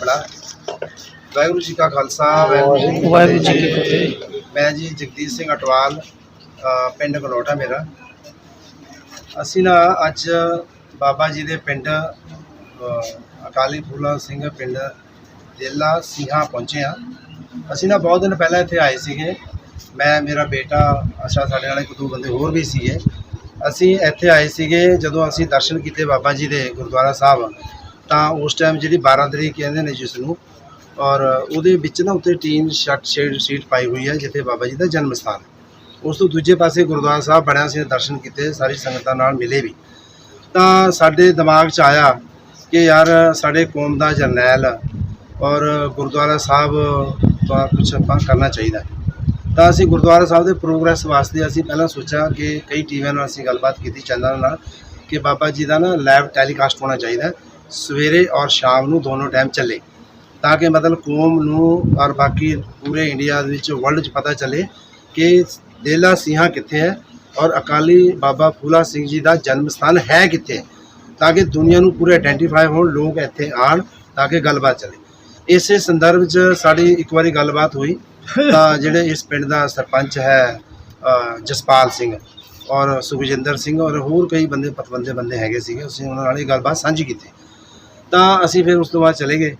ਬੜਾ। ਵਾਹਿਗੁਰੂ ਜੀ ਕਾ ਖਾਲਸਾ ਵਾਹਿਗੁਰੂ ਜੀ ਕੀ ਫਤਿਹ। ਮੈਂ ਜੀ ਜਗਦੀਸ਼ ਸਿੰਘ ਅਟਵਾਲ ਪਿੰਡ ਗਲੋਟਾ ਮੇਰਾ। ਅਸੀਂ ਨਾ ਅੱਜ ਬਾਬਾ ਜੀ ਦੇ ਪਿੰਡ ਅਕਾਲੀ ਫੂਲਾ ਸਿੰਘ ਪਿੰਡ ਦੇਲਾ ਸਿੰਘਾ ਪਹੁੰਚੇ ਆ ਅਸੀਂ ਨਾ ਬਹੁਤ ਦਿਨ ਪਹਿਲਾਂ ਇੱਥੇ ਆਏ ਸੀਗੇ। ਮੈਂ ਮੇਰਾ ਬੇਟਾ ਅੱਛਾ ਸਾਡੇ ਨਾਲ ਇੱਕ ਦੋ ਬੰਦੇ ਹੋਰ ਵੀ ਸੀਗੇ। ਅਸੀਂ ਇੱਥੇ ਆਏ ਸੀਗੇ ਜਦੋਂ ਅਸੀਂ ਦਰਸ਼ਨ ਕੀਤੇ ਬਾਬਾ ਜੀ ਦੇ ਗੁਰਦੁਆਰਾ ਸਾਹਿਬ। ਤਾਂ ਉਸ ਟਾਈਮ ਜਿਹੜੀ 12 ਤਰੀਕ ਕਹਿੰਦੇ ਨੇ ਜਿਸ ਨੂੰ ਔਰ ਉਹਦੇ ਵਿੱਚ ਨਾ ਉੱਤੇ ਟੀਨ ਸ਼ਟ ਸ਼ੇਡ ਸ਼ੀਟ ਪਾਈ ਹੋਈ ਹੈ, ਜਿੱਥੇ ਬਾਬਾ ਜੀ ਦਾ ਜਨਮ ਸਥਾਨ ਉਸ ਤੋਂ ਦੂਜੇ ਪਾਸੇ ਗੁਰਦੁਆਰਾ ਸਾਹਿਬ ਬਣਿਆ ਸੀ, ਦਰਸ਼ਨ ਕੀਤੇ, ਸਾਰੀ ਸੰਗਤਾਂ ਨਾਲ ਮਿਲੇ ਵੀ। ਤਾਂ ਸਾਡੇ ਦਿਮਾਗ 'ਚ ਆਇਆ ਕਿ ਯਾਰ ਸਾਡੇ ਕੌਮ ਦਾ ਜਰਨੈਲ ਔਰ ਗੁਰਦੁਆਰਾ ਸਾਹਿਬ ਦਾ ਕੁਝ ਆਪਾਂ ਕਰਨਾ ਚਾਹੀਦਾ ਤਾਂ ਅਸੀਂ ਗੁਰਦੁਆਰਾ ਸਾਹਿਬ ਦੇ ਪ੍ਰੋਗਰੈਸ ਵਾਸਤੇ ਅਸੀਂ ਪਹਿਲਾਂ ਸੋਚਿਆ ਕਿ ਕਈ ਟੀਵੀਆਂ ਨਾਲ ਅਸੀਂ ਗੱਲਬਾਤ ਕੀਤੀ, ਚੈਨਲਾਂ ਨਾਲ, ਕਿ ਬਾਬਾ ਜੀ ਦਾ ਨਾ ਲਾਈਵ ਟੈਲੀਕਾਸਟ ਹੋਣਾ ਚਾਹੀਦਾ ਸਵੇਰੇ ਔਰ ਸ਼ਾਮ ਨੂੰ ਦੋਨੋਂ ਟਾਈਮ ਚੱਲੇ, ਤਾਂ ਕਿ ਮਤਲਬ ਕੌਮ ਨੂੰ ਔਰ ਬਾਕੀ ਪੂਰੇ ਇੰਡੀਆ ਦੇ ਵਿੱਚ ਵਰਲਡ 'ਚ ਪਤਾ ਚੱਲੇ ਕਿ ਦੇਲਾ ਸਿੰਘਾਂ ਕਿੱਥੇ ਹੈ ਔਰ ਅਕਾਲੀ ਬਾਬਾ ਫੂਲਾ ਸਿੰਘ ਜੀ ਦਾ ਜਨਮ ਸਥਾਨ ਹੈ ਕਿੱਥੇ, ਤਾਂ ਕਿ ਦੁਨੀਆ ਨੂੰ ਪੂਰੇ ਆਇਡੈਂਟੀਫਾਈ ਹੋਣ, ਲੋਕ ਇੱਥੇ ਆਣ ਤਾਂ ਕਿ ਗੱਲਬਾਤ ਚੱਲੇ। ਇਸੇ ਸੰਦਰਭ 'ਚ ਸਾਡੀ ਇੱਕ ਵਾਰੀ ਗੱਲਬਾਤ ਹੋਈ, ਤਾਂ ਜਿਹੜੇ ਇਸ ਪਿੰਡ ਦਾ ਸਰਪੰਚ ਹੈ ਜਸਪਾਲ ਸਿੰਘ ਔਰ ਸੁਖਜਿੰਦਰ ਸਿੰਘ ਔਰ ਹੋਰ ਕਈ ਬੰਦੇ, ਪਤਵੰਦੇ ਬੰਦੇ ਹੈਗੇ ਸੀਗੇ, ਅਸੀਂ ਉਹਨਾਂ ਨਾਲ ਇਹ ਗੱਲਬਾਤ ਸਾਂਝੀ ਕੀਤੀ। ਤਾਂ ਅਸੀਂ ਫਿਰ ਉਸ ਤੋਂ ਬਾਅਦ ਚਲੇ ਗਏ।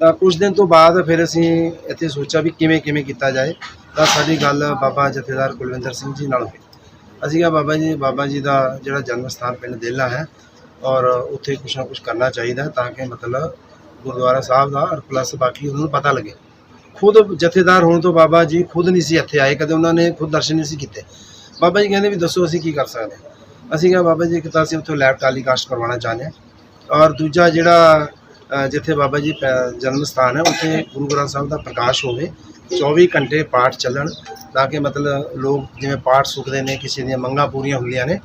ਤਾਂ ਕੁਝ ਦਿਨ ਤੋਂ ਬਾਅਦ ਫਿਰ ਅਸੀਂ ਇੱਥੇ ਸੋਚਿਆ ਵੀ ਕਿਵੇਂ ਕਿਵੇਂ ਕੀਤਾ ਜਾਏ। ਤਾਂ ਸਾਡੀ ਗੱਲ ਬਾਬਾ ਜਥੇਦਾਰ ਕੁਲਵਿੰਦਰ ਸਿੰਘ ਜੀ ਨਾਲ ਹੋਈ। ਅਸੀਂ ਕਿਹਾ, ਬਾਬਾ ਜੀ ਬਾਬਾ ਜੀ ਦਾ ਜਿਹੜਾ ਜਨਮ ਸਥਾਨ ਪਿੰਡ ਦੇਲਾ ਹੈ ਔਰ ਉੱਥੇ ਕੁਛ ਨਾ ਕੁਛ ਕਰਨਾ ਚਾਹੀਦਾ ਤਾਂ ਕਿ ਮਤਲਬ ਗੁਰਦੁਆਰਾ ਸਾਹਿਬ ਦਾ ਔਰ ਪਲੱਸ ਬਾਕੀ ਉਹਨਾਂ ਨੂੰ ਪਤਾ ਲੱਗੇ। ਖੁਦ ਜਥੇਦਾਰ ਹੋਣ ਤੋਂ ਬਾਬਾ ਜੀ ਖੁਦ ਨਹੀਂ ਸੀ ਇੱਥੇ ਆਏ, ਕਦੇ ਉਹਨਾਂ ਨੇ ਖੁਦ ਦਰਸ਼ਨ ਨਹੀਂ ਸੀ ਕੀਤੇ। ਬਾਬਾ ਜੀ ਕਹਿੰਦੇ ਵੀ ਦੱਸੋ ਅਸੀਂ ਕੀ ਕਰ ਸਕਦੇ ਹਾਂ। ਅਸੀਂ ਕਿਹਾ, ਬਾਬਾ ਜੀ ਇੱਕ ਤਾਂ ਅਸੀਂ ਉੱਥੋਂ ਲੈਬ ਟੈਲੀਕਾਸਟ ਕਰਵਾਉਣਾ ਚਾਹੁੰਦੇ ਹਾਂ। ਔਰ ਦੂਜਾ ਜਿਹੜਾ ਅ, ਜਿੱਥੇ ਬਾਬਾ ਜੀ ਪੈ- ਜਨਮ ਸਥਾਨ ਹੈ ਉੱਥੇ ਗੁਰੂ ਗ੍ਰੰਥ ਸਾਹਿਬ ਦਾ ਪ੍ਰਕਾਸ਼ ਹੋਵੇ 24 ਘੰਟੇ ਪਾਠ ਚੱਲਣ ਤਾਂ ਕਿ ਮਤਲਬ ਲੋਕ ਜਿਵੇਂ ਪਾਠ ਸੁਖਦੇ ਨੇ ਕਿਸੇ ਦੀਆਂ ਮੰਗਾਂ ਪੂਰੀਆਂ ਹੁੰਦੀਆਂ ਨੇ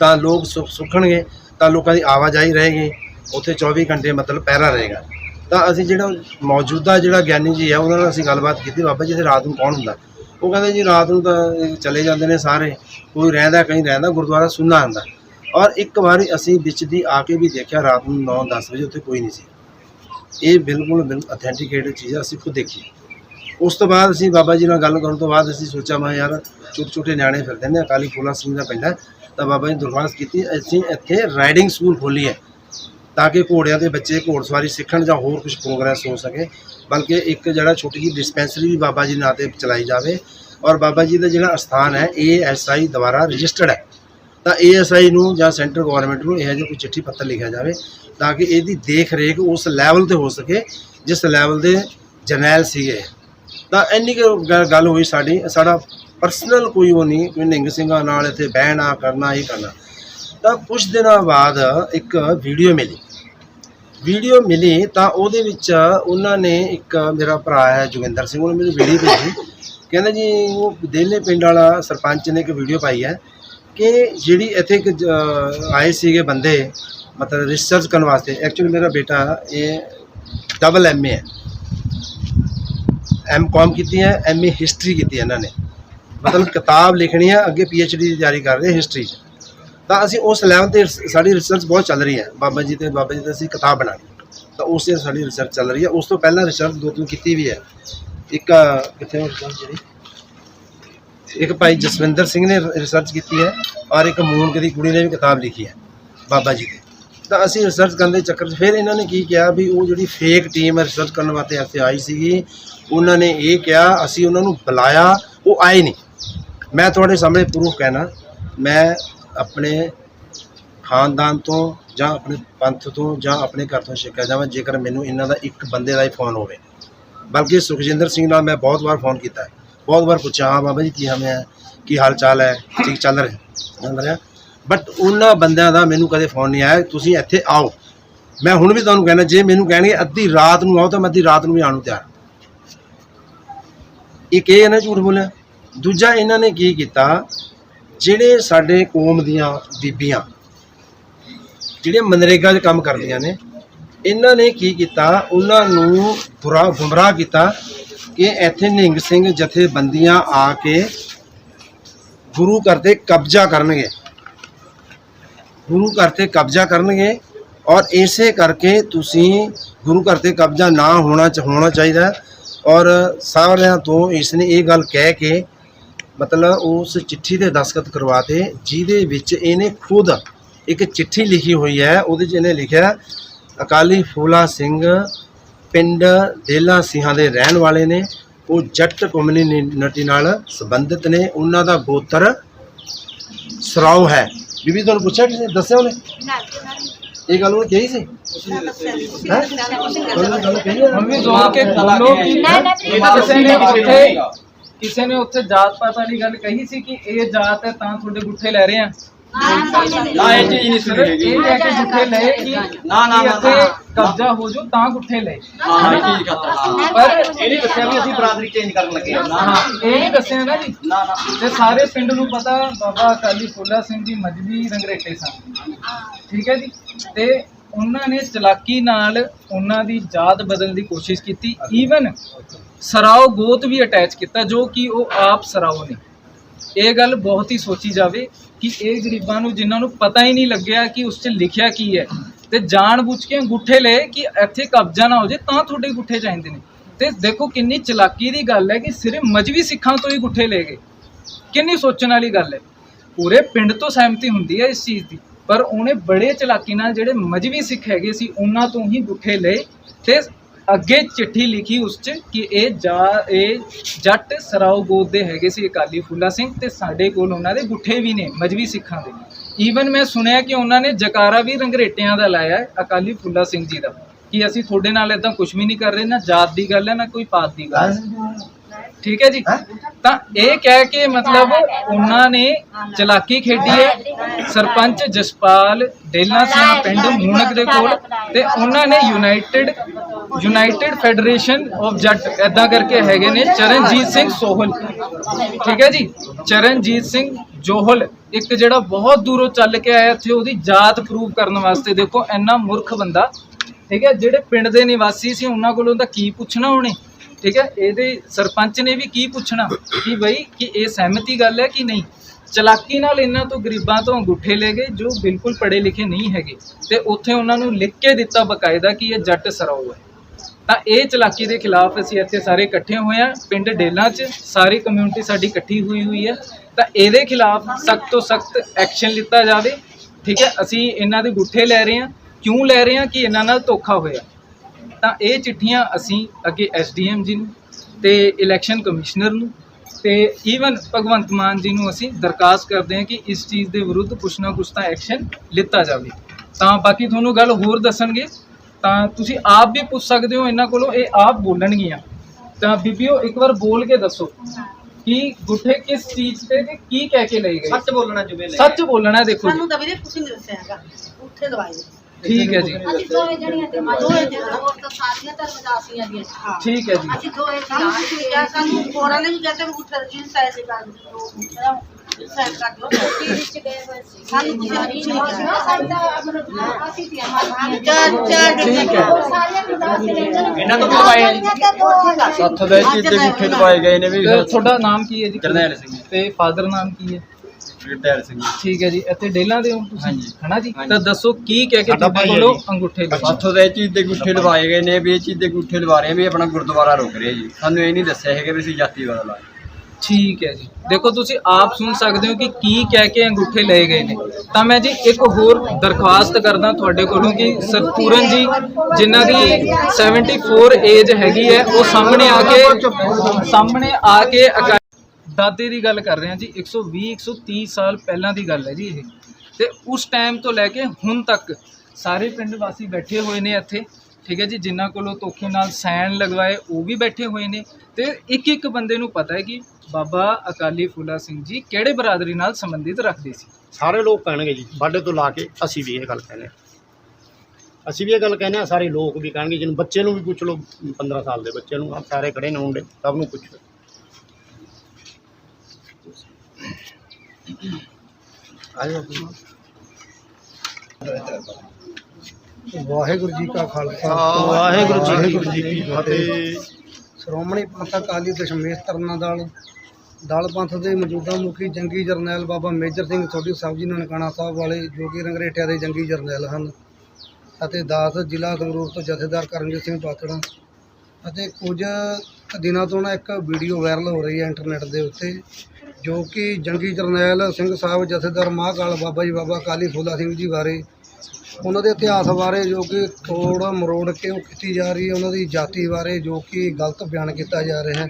ਤਾਂ ਲੋਕ ਸੁਖ ਸੁਖਣਗੇ ਤਾਂ ਲੋਕਾਂ ਦੀ ਆਵਾਜਾਈ ਰਹੇਗੀ ਉੱਥੇ 24 ਘੰਟੇ ਮਤਲਬ ਪਹਿਰਾ ਰਹੇਗਾ। ਤਾਂ ਅਸੀਂ ਜਿਹੜਾ ਮੌਜੂਦਾ ਜਿਹੜਾ ਗਿਆਨੀ ਜੀ ਹੈ ਉਹਨਾਂ ਨਾਲ ਅਸੀਂ ਗੱਲਬਾਤ ਕੀਤੀ ਬਾਬਾ ਜੀ ਇੱਥੇ ਰਾਤ ਨੂੰ ਕੌਣ ਹੁੰਦਾ? ਉਹ ਕਹਿੰਦੇ ਜੀ ਰਾਤ ਨੂੰ ਤਾਂ ਇਹ ਚਲੇ ਜਾਂਦੇ ਨੇ ਸਾਰੇ ਕੋਈ ਰਹਿੰਦਾ ਕਈ ਰਹਿੰਦਾ ਗੁਰਦੁਆਰਾ ਸੁੰਨਾ ਹੁੰਦਾ। ਔਰ ਇੱਕ ਵਾਰੀ ਅਸੀਂ ਵਿੱਚ ਦੀ ਆ ਕੇ ਵੀ ਦੇਖਿਆ ਰਾਤ ਨੂੰ 9-10 ਵਜੇ ਉੱਥੇ ਕੋਈ ਨਹੀਂ ਸੀ। ਇਹ ਬਿਲਕੁਲ ਬਿਲਕੁਲ ਅਥੈਂਟਿਕੇਟਡ ਚੀਜ਼ ਆ, ਅਸੀਂ ਖੁਦ ਦੇਖੀ। ਉਸ ਤੋਂ ਬਾਅਦ ਅਸੀਂ ਬਾਬਾ ਜੀ ਨਾਲ ਗੱਲ ਕਰਨ ਤੋਂ ਬਾਅਦ ਅਸੀਂ ਸੋਚਿਆ, ਮੈਂ ਯਾਰ ਛੋਟੇ ਛੋਟੇ ਨਿਆਣੇ ਫਿਰਦੇ ਨੇ, ਅਕਾਲੀ ਫੂਲਾ ਸਿੰਘ ਦਾ ਪਿੰਡ ਹੈ, ਤਾਂ ਬਾਬਾ ਜੀ ਨੇ ਕੀਤੀ, ਅਸੀਂ ਇੱਥੇ ਰਾਈਡਿੰਗ ਸਕੂਲ ਖੋਲੀ ਹੈ, ਤਾਂ ਕਿ ਘੋੜਿਆਂ ਦੇ ਬੱਚੇ ਘੋੜਸਵਾਰੀ ਸਿੱਖਣ ਜਾਂ ਹੋਰ ਕੁਝ ਪ੍ਰੋਗਰਾਮ ਹੋ ਸਕੇ। ਬਲਕਿ ਇੱਕ ਜਿਹੜਾ ਛੋਟੀ ਜਿਹੀ ਡਿਸਪੈਂਸਰੀ ਵੀ ਬਾਬਾ ਜੀ ਨਾਂ ਤੇ ਚਲਾਈ ਜਾਵੇ, ਔਰ ਬਾਬਾ ਜੀ ਦਾ ਜਿਹੜਾ ਅਸਥਾਨ ਹੈ ਏਐਸਆਈ ਦੁਆਰਾ ਰਜਿਸਟਰਡ ਹੈ। ਤਾਂ ਏਐਸਆਈ ਨੂੰ ਜਾਂ ਸੈਂਟਰ ਗਵਰਨਮੈਂਟ ਨੂੰ ਇਹ ਜਿਹਾ ਕੋਈ ਚਿੱਠੀ ਪੱਤਰ ਲਿਖਿਆ ਜਾਵੇ ਤਾਂ ਕਿ ਇਹਦੀ ਦੇਖ ਰੇਖ ਉਸ ਲੈਵਲ ਤੇ ਹੋ ਸਕੇ, ਜਿਸ ਲੈਵਲ ਦੇ ਜਰਨੈਲ ਸੀਗੇ। ਤਾਂ ਇੰਨੀ ਕੁ ਗ- ਗੱਲ ਹੋਈ ਸਾਡੀ, ਸਾਡਾ ਪਰਸਨਲ ਕੋਈ ਉਹ ਨਹੀਂ ਕੋਈ ਨਿੰਗ ਸਿੰਘਾਂ ਨਾਲ ਇੱਥੇ ਬਹਿਣਾ, ਕਰਨਾ, ਇਹ ਕਰਨਾ। ਤਾਂ ਕੁਝ ਦਿਨਾਂ ਬਾਅਦ ਇੱਕ ਵੀਡੀਓ ਮਿਲੀ। ਵੀਡੀਓ ਮਿਲੀ ਤਾਂ ਉਹਦੇ ਵਿੱਚ ਉਹਨਾਂ ਨੇ ਇੱਕ ਮੇਰਾ ਭਰਾ ਹੈ ਜੋਗਿੰਦਰ ਸਿੰਘ, ਉਹਨੇ ਮੈਨੂੰ ਵੀਡੀਓ ਭੇਜੀ। ਕਹਿੰਦਾ ਜੀ, ਉਹ ਦੇਲੇ ਪਿੰਡ ਵਾਲਾ ਸਰਪੰਚ ਨੇ ਇੱਕ ਵੀਡੀਓ ਪਾਈ ਹੈ। ਕਿ ਜਿਹੜੀ ਇੱਥੇ ਇੱਕ ਜ- ਆਏ ਸੀਗੇ ਬੰਦੇ ਮਤਲਬ ਰਿਸਰਚ ਕਰਨ ਵਾਸਤੇ ਐਕਚੁਅਲੀ ਮੇਰਾ ਬੇਟਾ ਇਹ ਡਬਲ ਐਮਏ ਹੈ। ਐਮ ਕਾਮ ਕੀਤੀ ਹੈ ਐਮਏ ਹਿਸਟਰੀ ਕੀਤੀ ਹੈ ਇਹਨਾਂ ਨੇ। ਮਤਲਬ ਕਿਤਾਬ ਲਿਖਣੀ ਹੈ ਅੱਗੇ ਪੀਐਚਡੀ ਦੀ ਤਿਆਰੀ ਕਰ ਰਹੇ ਹਿਸਟਰੀ 'ਚ। ਤਾਂ ਅਸੀਂ ਉਸ ਲੈਵਲ ਤੇ ਸ- ਸਾਡੀ ਰਿਸਰਚ ਬਹੁਤ ਚੱਲ ਰਹੀ ਹੈ। ਬਾਬਾ ਜੀ ਤੇ ਬਾਬਾ ਜੀ ਤੇ ਅਸੀਂ ਕਿਤਾਬ ਬਣਾਣੀ ਤਾਂ ਉਸ ਤੇ ਸਾਡੀ ਰਿਸਰਚ ਚੱਲ ਰਹੀ ਹੈ। ਉਸ ਤੋਂ ਪਹਿਲਾਂ ਰਿਸਰਚ ਦੋ ਤਿੰਨ ਕੀਤੀ ਵੀ ਹੈ। ਇੱਕ ਅ, ਕਿੱਥੇ ਹੋਰ ਰਿਸਰਚ ਜਿਹੜੀ? ਇੱਕ ਭਾਈ ਜਸਵਿੰਦਰ ਸਿੰਘ ਨੇ ਰਿਸਰਚ ਕੀਤੀ ਹੈ ਔਰ ਇੱਕ ਮੂਨਕ ਦੀ ਕੁੜੀ ਨੇ ਵੀ ਕਿਤਾਬ ਲਿਖੀ ਹੈ, ਬਾਬਾ ਜੀ ਦੀ। ਤਾਂ ਅਸੀਂ ਰਿਸਰਚ ਕਰਨ ਦੇ ਚੱਕਰ 'ਚ ਫਿਰ ਇਹਨਾਂ ਨੇ ਕੀ ਕਿਹਾ ਵੀ ਉਹ ਜਿਹੜੀ ਫੇਕ ਟੀਮ ਰਿਸਰਚ ਕਰਨ ਵਾਸਤੇ ਇੱਥੇ ਆਈ ਸੀਗੀ, ਉਹਨਾਂ ਨੇ ਇਹ ਕਿਹਾ, ਅਸੀਂ ਉਹਨਾਂ ਨੂੰ ਬੁਲਾਇਆ, ਉਹ ਆਏ ਨਹੀਂ। ਮੈਂ ਤੁਹਾਡੇ ਸਾਹਮਣੇ ਪ੍ਰੂਫ ਕਹਿਣਾ, ਮੈਂ ਆਪਣੇ ਖਾਨਦਾਨ ਤੋਂ ਜਾਂ ਆਪਣੇ ਪੰਥ ਤੋਂ ਜਾਂ ਆਪਣੇ ਘਰ ਤੋਂ ਸਿੱਖਿਆ ਜਾਵਾਂ, ਜੇਕਰ ਮੈਨੂੰ ਇਹਨਾਂ ਦਾ ਇੱਕ ਬੰਦੇ ਦਾ ਹੀ ਫੋਨ ਹੋਵੇ। ਬਲਕਿ ਸੁਖਜਿੰਦਰ ਸਿੰਘ ਨਾਲ ਮੈਂ ਬਹੁਤ ਵਾਰ ਫੋਨ ਕੀਤਾ ਹੈ। ਬਹੁਤ ਵਾਰ ਪੁੱਛਿਆ ਹਾਂ ਬਾਬਾ ਜੀ ਕੀ ਹਮੇ ਹੈ ਕੀ ਹਾਲ ਚਾਲ ਹੈ ਠੀਕ ਚੱਲ ਰਿਹਾ ਚੱਲ ਰਿਹਾ ਬਟ ਉਹਨਾਂ ਬੰਦਿਆਂ ਦਾ ਮੈਨੂੰ ਕਦੇ ਫੋਨ ਨਹੀਂ ਆਇਆ ਤੁਸੀਂ ਇੱਥੇ ਆਓ ਮੈਂ ਹੁਣ ਵੀ ਤੁਹਾਨੂੰ ਕਹਿਣਾ ਜੇ ਮੈਨੂੰ ਕਹਿਣਗੇ ਅੱਧੀ ਰਾਤ ਨੂੰ ਆਓ ਤਾਂ ਮੈਂ ਅੱਧੀ ਰਾਤ ਨੂੰ ਵੀ ਆਉਣ ਨੂੰ ਤਿਆਰ ਇੱਕ ਇਹ ਇਹਨੇ ਝੂਠ ਬੋਲਿਆ ਦੂਜਾ ਇਹਨਾਂ ਨੇ ਕੀ ਕੀਤਾ ਜਿਹੜੇ ਸਾਡੇ ਕੌਮ ਦੀਆਂ ਬੀਬੀਆਂ ਜਿਹੜੀਆਂ ਮਨਰੇਗਾ 'ਚ ਕੰਮ ਕਰਦੀਆਂ ਨੇ ਇਹਨਾਂ ਨੇ ਕੀ ਕੀਤਾ ਉਹਨਾਂ ਨੂੰ ਬੁਰਾ ਗੁੰਮਰਾਹ ਕੀਤਾ ਕਿ ਇੱਥੇ ਨਿਹੰਗ ਸਿੰਘ ਜਥੇਬੰਦੀਆਂ ਆ ਕੇ ਗੁਰੂ ਘਰ ਤੇ ਕਬਜ਼ਾ ਕਰਨਗੇ। ਗੁਰੂ ਘਰ ਤੇ ਕਬਜ਼ਾ ਕਰਨਗੇ ਔਰ ਇਸੇ ਕਰਕੇ ਤੁਸੀਂ ਗੁਰੂ ਘਰ ਤੇ ਕਬਜ਼ਾ ਨਾ ਹੋਣਾ ਚ, ਹੋਣਾ ਚਾਹੀਦਾ ਔਰ ਸਾਰਿਆਂ ਤੋਂ ਇਸ ਨੇ ਇਹ ਗੱਲ ਕਹਿ ਕੇ ਮਤਲਬ ਉਸ ਚਿੱਠੀ ਦੇ ਦਸਖਤ ਕਰਵਾਤੇ, ਜਿਹਦੇ ਵਿੱਚ ਇਹਨੇ ਖੁਦ ਇੱਕ ਚਿੱਠੀ ਲਿਖੀ ਹੋਈ ਹੈ। ਉਹਦੇ 'ਚ ਇਹਨੇ ਲਿਖਿਆ, ਅਕਾਲੀ ਫੂਲਾ ਸਿੰਘ ਪਿੰਡ ਡੇਲਾ ਸਿੰਘਾਂ ਦੇ ਰਹਿਣ ਵਾਲੇ ਨੇ। ਉਹ ਜੱਟ ਕਮਿਊਨਿਟੀ ਨਾਲ ਸੰਬੰਧਿਤ ਨੇ। ਉਹਨਾਂ ਦਾ ਗੋਤਰ ਸਰਾਉ ਹੈ। ਬੀਬੀ ਤੁਹਾਨੂੰ ਪੁੱਛਿਆ ਕਿਸੇ ਨੇ? ਦੱਸਿਆ ਉਹਨੇ? ਇਹ ਗੱਲ ਉਹਨੇ ਕਹੀ ਸੀ? ਹੈਂ? ਤੁਹਾਨੂੰ ਗੱਲ ਕਹੀ ਹੈ? ਮੰਮੀ ਜ਼ੋਰ ਕੇ ਬੋਲੋ ਕਿ ਕਿਸੇ ਨੇ ਉੱਥੇ ਕਿਸੇ ਨੇ ਉੱਥੇ ਜਾਤ ਪਾਤ ਵਾਲੀ ਗੱਲ ਕਹੀ ਸੀ ਕਿ ਇਹ ਜਾਤ ਹੈ ਤਾਂ ਤੁਹਾਡੇ ਗੁੱਠੇ ਲੈ ਰਹੇ ਆ? ਨਾ ਇਹ ਚੀਜ਼ ਨਹੀਂ ਸੁਣੀ ਹੈਗੀ ਇਹ ਕਹਿ ਕੇ ਗੁੱਠੇ ਲਏ ਕਿ ਨਾ, ਨਾ, ਨਾ, ਨਾ। ਕਬਜ਼ਾ ਹੋ ਜਾਊ ਤਾਂ ਗੁੱਠੇ ਲਏ। ਹਾਂ ਇਹ ਚੀਜ਼ ਖਤਰਾ ਹਾਂ। ਪਰ ਇਹ ਨਹੀਂ ਦੱਸਿਆ ਵੀ ਅਸੀਂ ਬਰਾਦਰੀ ਚੇਂਜ ਕਰਨ ਲੱਗੇ ਹਾਂ। ਨਾ ਹਾਂ ਇਹ ਨਹੀਂ ਦੱਸਿਆ ਨਾ ਜੀ। ਨਾ ਨਾ। ਤੇ ਸਾਰੇ ਪਿੰਡ ਨੂੰ ਪਤਾ ਬਾਬਾ ਅਕਾਲੀ ਫੁੱਲਾ ਸਿੰਘ ਜੀ ਮਜਬੀ ਰੰਗਰੇਟੇ ਸਨ। ਠੀਕ ਹੈ ਜੀ? ਤੇ ਉਹਨਾਂ ਨੇ ਚਲਾਕੀ ਨਾਲ ਉਹਨਾਂ ਦੀ ਜਾਤ ਬਦਲਣ ਦੀ ਕੋਸ਼ਿਸ਼ ਕੀਤੀ। ਈਵਨ ਸਰਾਓ ਗੋਤ ਵੀ ਅਟੈਚ ਕੀਤਾ ਜੋ ਕਿ ਉਹ ਆਪ ਸਰਾਓ ਨੇ। ਇਹ ਗੱਲ ਬਹੁਤ ਹੀ ਸੋਚੀ ਜਾਵੇ ਕਿ ਇਹ ਗਰੀਬਾਂ ਨੂੰ ਜਿਨ੍ਹਾਂ ਨੂੰ ਪਤਾ ਹੀ ਨਹੀਂ ਲੱਗਿਆ ਕਿ ਉਸ 'ਚ ਲਿਖਿਆ ਕੀ ਹੈ ਤੇ ਜਾਣ-ਬੁੱਝ ਕੇ ਅੰਗੂਠੇ ਲਏ ਕਿ ਇੱਥੇ ਕਬਜ਼ਾ ਨਾ ਹੋ ਜੇ ਤਾਂ ਤੁਹਾਡੇ ਗੁੱਠੇ ਚਾਹੀਦੇ ਨੇ। ਤੇ ਦੇਖੋ ਕਿੰਨੀ ਚਲਾਕੀ ਦੀ ਗੱਲ ਹੈ ਕਿ ਸਿਰਫ ਮਜਵੀ ਸਿੱਖਾਂ ਤੋਂ ਹੀ ਗੁੱਠੇ ਲੈ ਗਏ। ਕਿੰਨੀ ਸੋਚਣ ਵਾਲੀ ਗੱਲ ਹੈ। ਪੂਰੇ ਪਿੰਡ ਤੋਂ ਸਹਿਮਤੀ ਹੁੰਦੀ ਹੈ ਇਸ ਚੀਜ਼ ਦੀ। ਪਰ ਉਹਨੇ ਬੜੇ ਚਲਾਕੀ ਨਾਲ ਜਿਹੜੇ ਮਜਵੀ ਸਿੱਖ ਹੈਗੇ ਸੀ, ਉਹਨਾਂ ਤੋਂ ਹੀ ਗੁੱਠੇ ਲਏ ਤੇ ਅੱਗੇ ਚਿੱਠੀ ਲਿਖੀ ਉਸ 'ਚ ਕਿ ਇਹ ਜਾ ਇਹ ਜੱਟ ਸਰਾਓ ਗੋਤ ਦੇ ਹੈਗੇ ਸੀ ਅਕਾਲੀ ਫੁੱਲਾ ਸਿੰਘ ਤੇ ਸਾਡੇ ਕੋਲ ਉਹਨਾਂ ਦੇ ਗੁੱਠੇ ਵੀ ਨੇ ਮਜਵੀ ਸਿੱਖਾਂ ਦੇ। ਈਵਨ ਮੈਂ ਸੁਣਿਆ ਕਿ ਉਹਨਾਂ ਨੇ ਜਕਾਰਾ ਵੀ ਰੰਗਰੇਟਿਆਂ ਦਾ ਲਾਇਆ ਅਕਾਲੀ ਫੁੱਲਾ ਸਿੰਘ ਜੀ ਦਾ। ਕਿ ਅਸੀਂ ਤੁਹਾਡੇ ਨਾਲ ਇਦਾਂ ਕੁਝ ਵੀ ਨਹੀਂ ਕਰ ਰਹੇ ਨਾ ਜਾਤ ਦੀ ਗੱਲ ਹੈ ਨਾ ਕੋਈ ਪਾਤ ਦੀ ਗੱਲ ਹੈ। ਠੀਕ ਹੈ ਜੀ? ਤਾਂ ਇਹ ਕਹਿ ਕੇ ਮਤਲਬ ਉਹਨਾਂ ਨੇ ਚਲਾਕੀ ਖੇਡੀ ਹੈ ਸਰਪੰਚ ਜਸਪਾਲ ਡੇਲਾ ਸਿੰਘ ਪਿੰਡ ਮੂਣਕ ਦੇ ਕੋਲ ਤੇ ਉਹਨਾਂ ਨੇ ਯੂਨਾਈਟਿਡ ਯੂਨਾਈਟਿਡ ਫੈਡਰੇਸ਼ਨ ਆਫ ਜੱਟ ਐਦਾਂ ਕਰਕੇ ਹੈਗੇ ਨੇ ਚਰਨਜੀਤ ਸਿੰਘ ਸੋਹਲ। ਠੀਕ ਹੈ ਜੀ? ਚਰਨਜੀਤ ਸਿੰਘ ਜੋਹਲ, ਇੱਕ ਜਿਹੜਾ ਬਹੁਤ ਦੂਰੋਂ ਚੱਲ ਕੇ ਆਇਆ ਇੱਥੇ, ਉਹਦੀ ਜਾਤ ਪ੍ਰੂਵ ਕਰਨ ਵਾਸਤੇ ਦੇਖੋ, ਇੰਨਾ ਮੂਰਖ ਬੰਦਾ। ਠੀਕ ਹੈ? ਜਿਹੜੇ ਪਿੰਡ ਦੇ ਨਿਵਾਸੀ ਸੀ, ਉਹਨਾਂ ਕੋਲੋਂ ਤਾਂ ਕੀ ਪੁੱਛਣਾ ਉਹਨੇ? ਠੀਕ ਹੈ? ਇਹਦੇ ਸਰਪੰਚ ਨੇ ਵੀ ਕੀ ਪੁੱਛਣਾ? ਕਿ ਬਈ, ਕਿ ਇਹ ਸਹਿਮਤੀ ਗੱਲ ਹੈ ਕਿ ਨਹੀਂ? ਚਲਾਕੀ ਨਾਲ ਇਹਨਾਂ ਤੋਂ ਗਰੀਬਾਂ ਤੋਂ ਅੰਗੂਠੇ ਲੈ ਗਏ, ਜੋ ਬਿਲਕੁਲ ਪੜ੍ਹੇ ਲਿਖੇ ਨਹੀਂ ਹੈਗੇ। ਤੇ ਉੱਥੇ ਉਹਨਾਂ ਨੂੰ ਲਿਖ ਕੇ ਦਿੱਤਾ ਬਕਾਇਦਾ ਕਿ ਇਹ ਜੱਟ ਸਰਾਓ ਹੈ। ਤਾਂ ਇਹ ਚਲਾਕੀ ਦੇ ਖਿਲਾਫ ਅਸੀਂ ਇੱਥੇ ਸਾਰੇ ਇਕੱਠੇ ਹੋਏ ਆ ਪਿੰਡ ਡੇਲਾਂ 'ਚ ਸਾਰੀ ਕਮਿਊਨਿਟੀ ਸਾਡੀ ਇਕੱਠੀ ਹੋਈ ਹੋਈ ਹੈ। ਤਾਂ ਇਹਦੇ ਖਿਲਾਫ ਸਖਤ ਤੋਂ ਸਖਤ ਐਕਸ਼ਨ ਲਿੱਤਾ ਜਾਵੇ। ਠੀਕ ਹੈ, ਅਸੀਂ ਇਹਨਾਂ ਦੇ ਗੁੱਠੇ ਲੈ ਰਹੇ ਹਾਂ। ਕਿਉਂ ਲੈ ਰਹੇ ਹਾਂ ਕਿ ਇਹਨਾਂ ਨਾਲ ਧੋਖਾ ਹੋਇਆ? ਤਾਂ ਇਹ ਚਿੱਠੀਆਂ ਅਸੀਂ ਅੱਗੇ ਐਸਡੀਐਮ ਜੀ ਨੂੰ ਤੇ ਇਲੈਕਸ਼ਨ ਕਮਿਸ਼ਨਰ ਨੂੰ ਤੇ ਈਵਨ ਭਗਵੰਤ ਮਾਨ ਜੀ ਨੂੰ ਅਸੀਂ ਦਰਖਾਸਤ ਕਰਦੇ ਹਾਂ ਕਿ ਇਸ ਚੀਜ਼ ਦੇ ਵਿਰੁੱਧ ਕੁਛ ਨਾ ਕੁਛ ਤਾਂ ਐਕਸ਼ਨ ਲਿੱਤਾ ਜਾਵੇ। ਤਾਂ ਬਾਕੀ ਤੁਹਾਨੂੰ ਗੱਲ ਹੋਰ ਦੱਸਣਗੇ। ਤਾਂ ਤੁਸੀਂ ਆਪ ਵੀ ਪੁੱਛ ਸਕਦੇ ਹੋ ਇਹਨਾਂ ਕੋਲੋਂ ਇਹ ਆਪ ਬੋਲਣਗੀਆਂ। ਤਾਂ ਬੀਬੀਓ ਇੱਕ ਵਾਰ ਬੋਲ ਕੇ ਦੱਸੋ ਕਿ ਗੁੱਠੇ ਕਿਸ ਚੀਜ਼ ਤੇ ਤੇ ਕੀ ਕਹਿ ਕੇ ਲਈ ਗਏ? ਸੱਚ ਬੋਲਣਾ ਜੁਮੇ ਸੱਚ ਬੋਲਣਾ ਦੇਖੋ ਜੀ। ਸਾਨੂੰ ਤਾਂ ਵੀਰੇ ਕੁਛ ਨਹੀਂ ਦੱਸਿਆ ਹੈਗਾ। ਉੱਥੇ ਦਵਾਈ ਠੀਕ ਹੈ ਜੀ। ਅਸੀਂ ਦੋਏ ਜਣੀਆਂ ਤੇ ਮਾਈ ਦੋਏ ਜਣੀਆਂ। ਹੋਰ ਤਾਂ ਸਾਰੀਆਂ ਧਰਮਦਾਸੀਆਂ ਦੀਆਂ ਹਾਂ। ਠੀਕ ਹੈ ਜੀ। ਅਸੀਂ ਦੋਏ ਕਿਹਾ ਸਾਨੂੰ ਕੋਰਾਂ ਨੇ ਵੀ ਕਹਿੰਦੇ ਵੀ ਉੱਥੇ ਜੀ ਸਾਈਡ ਦੇ ਕਰ ਦਿਓ ਸਾਈਡ ਕਰ ਦਿਓ ਵਿੱਚ ਗਏ ਹੋਏ ਸੀ ਸਾਨੂੰ ਕੁਛ ਨਹੀਂ ਕਿਹਾ ਸਾਡਾ ਅਮਰ ਅਸੀਂ ਦੀਆਂ ਮਾਈਆਂ ਚਾਰ ਚਾਰ ਠੀਕ ਹੈ। ਸਾਰੀਆਂ ਗੁਰਦਾਸੀ ਰਹਿੰਦੇ ਇਹਨਾਂ ਤੋਂ ਵੀ ਦਵਾਏ ਆ ਜੀ? ਸੱਥ ਦੇ ਚੀਤੇ ਗੁੱਠੇ ਦਵਾਏ ਗਏ ਨੇ ਵੀ। ਤੇ ਤੁਹਾਡਾ ਨਾਮ ਕੀ ਹੈ ਜੀ? ਜਰਨੈਲ ਸਿੰਘ ਤੇ ਫਾਦਰ ਨਾਮ ਕੀ ਹੈ? ਰਿਟਾਇਰ ਸਿੰਘ ਠੀਕ ਹੈ ਜੀ। ਇੱਥੇ ਡੇਲਾਂ ਦੇ ਹੋ ਤੁਸੀਂ? ਹਾਂਜੀ। ਹਨਾ ਜੀ? ਹਾਂਜੀ। ਤਾਂ ਦੱਸੋ ਕੀ ਕਹਿ ਕੇ ਸਾਡਾ ਤੁਹਾਡੇ ਭਾਈ ਹੈ ਕੋਲੋਂ ਜੀ। ਅੰਗੂਠੇ ਲਏ ਸੱਥ ਦੇ ਚੀਜ਼ ਦੇ ਗੁੱਠੇ ਲਵਾਏ ਗਏ ਨੇ ਵੀ ਇਹ ਚੀਜ਼ ਦੇ ਗੁੱਠੇ ਲਵਾ ਰਹੇ ਆ ਵੀ ਆਪਣਾ ਗੁਰਦੁਆਰਾ ਰੋਕ ਰਹੇ ਜੀ। ਸਾਨੂੰ ਇਹ ਨਹੀਂ ਦੱਸਿਆ ਹੈਗਾ ਵੀ ਅਸੀਂ ਜਾਤੀ ਬਦਲ ਆਏ ਠੀਕ ਹੈ ਜੀ। ਦੇਖੋ, ਤੁਸੀਂ ਆਪ ਸੁਣ ਸਕਦੇ ਹੋ ਕਿ ਕੀ ਕਹਿ ਕੇ ਅੰਗੂਠੇ ਲਏ ਗਏ ਨੇ। ਤਾਂ ਮੈਂ ਜੀ ਇੱਕ ਹੋਰ ਦਰਖਾਸਤ ਕਰਦਾ ਤੁਹਾਡੇ ਕੋਲੋਂ ਕਿ ਸਰਪੂਰਨ ਜੀ, ਜਿਨ੍ਹਾਂ ਦੀ 74 ਏਜ ਹੈਗੀ ਹੈ, ਉਹ ਸਾਹਮਣੇ ਆ ਕੇ ਸਾਹਮਣੇ ਆ ਕੇ ਅਕਾ- ਦਾਦੇ ਦੀ ਗੱਲ ਕਰ ਰਹੇ ਹਾਂ ਜੀ। 120 130 ਸਾਲ ਪਹਿਲਾਂ ਦੀ ਗੱਲ ਹੈ ਜੀ ਇਹ। ਤੇ ਉਸ ਟਾਈਮ ਤੋਂ ਲੈ ਕੇ ਹੁਣ ਤੱਕ ਸਾਰੇ ਪਿੰਡ ਵਾਸੀ ਬੈਠੇ ਹੋਏ ਨੇ ਇੱਥੇ। ਠੀਕ ਹੈ ਜੀ ਜਿਨ੍ਹਾਂ ਕੋਲੋਂ ਧੋਖੇ ਨਾਲ ਸਾਈਨ ਲਗਵਾਏ ਉਹ ਵੀ ਬੈਠੇ ਹੋਏ ਨੇ। ਤੇ ਇੱਕ ਇੱਕ ਬੰਦੇ ਨੂੰ ਪਤਾ ਹੈ ਕਿ ਬਾਬਾ ਅਕਾਲੀ ਫੂਲਾ ਸਿੰਘ ਜੀ ਕਿਹੜੇ ਬਰਾਦਰੀ ਨਾਲ ਸੰਬੰਧਿਤ ਰੱਖਦੇ ਸੀ? ਸਾਰੇ ਲੋਕ ਕਹਿਣਗੇ ਜੀ ਬਾਡੇ ਤੋਂ ਲਾ ਕੇ ਅਸੀਂ ਵੀ ਇਹ ਗੱਲ ਕਹਿੰਦੇ ਅਸੀਂ ਵੀ ਇਹ ਗੱਲ ਕਹਿੰਦੇ ਆ ਸਾਰੇ ਲੋਕ ਵੀ ਕਹਿਣਗੇ ਜਿਹਨੂੰ ਬੱਚੇ ਨੂੰ ਵੀ ਪੁੱਛ ਲਓ 15 ਸਾਲ ਦੇ ਬੱਚੇ ਨੂੰ ਆ ਸਾਰੇ ਖੜੇ ਨੇ ਮੁੰਡੇ ਸਭ ਨੂੰ ਪੁੱਛੋ ਵਾਹਿਗੁਰੂ ਜੀ ਕਾ ਖਾਲਸਾ। ਵਾਹਿਗੁਰੂ ਜੀ ਕੀ ਵਾਹਿਗੁਰੂ ਜੀ ਕੀ ਫਤਿਹ। ਸ਼੍ਰੋਮਣੀ ਪੰਥ ਅਕਾਲੀ ਦਸ਼ਮੇਸ਼ ਤਰਨਾ ਦਲ ਦਲ ਪੰਥ ਦੇ ਮੌਜੂਦਾ ਮੁਖੀ ਜੰਗੀ ਜਰਨੈਲ ਬਾਬਾ ਮੇਜਰ ਸਿੰਘ ਸੋਢੀ ਸਾਹਿਬ ਜੀ ਨਨਕਾਣਾ ਸਾਹਿਬ ਵਾਲੇ ਜੋ ਕਿ ਰੰਗਰੇਟਿਆਂ ਦੇ ਜੰਗੀ ਜਰਨੈਲ ਹਨ ਅਤੇ ਦਾਸ ਜ਼ਿਲ੍ਹਾ ਸੰਗਰੂਰ ਤੋਂ ਜਥੇਦਾਰ ਕਰਮਜੀਤ ਸਿੰਘ ਪਾਤੜਾ ਅਤੇ ਕੁਝ ਦਿਨਾਂ ਤੋਂ ਨਾ ਇੱਕ ਵੀਡੀਓ ਵਾਇਰਲ ਹੋ ਰਹੀ ਹੈ ਇੰਟਰਨੈਟ ਦੇ ਉੱਤੇ ਜੋ ਕਿ ਜੰਗੀ ਜਰਨੈਲ ਸਿੰਘ ਸਾਹਿਬ ਜਥੇਦਾਰ ਮਹਾਕਾਲ ਬਾਬਾ ਜੀ ਬਾਬਾ ਕਾਲੀ ਫੂਲਾ ਸਿੰਘ ਜੀ ਬਾਰੇ ਉਹਨਾਂ ਦੇ ਇਤਿਹਾਸ ਬਾਰੇ ਜੋ ਕਿ ਤੋੜ ਮਰੋੜ ਕੇ ਉਹ ਕੀਤੀ ਜਾ ਰਹੀ ਹੈ, ਉਹਨਾਂ ਦੀ ਜਾਤੀ ਬਾਰੇ ਜੋ ਕਿ ਗਲਤ ਬਿਆਨ ਕੀਤਾ ਜਾ ਰਿਹਾ ਹੈ।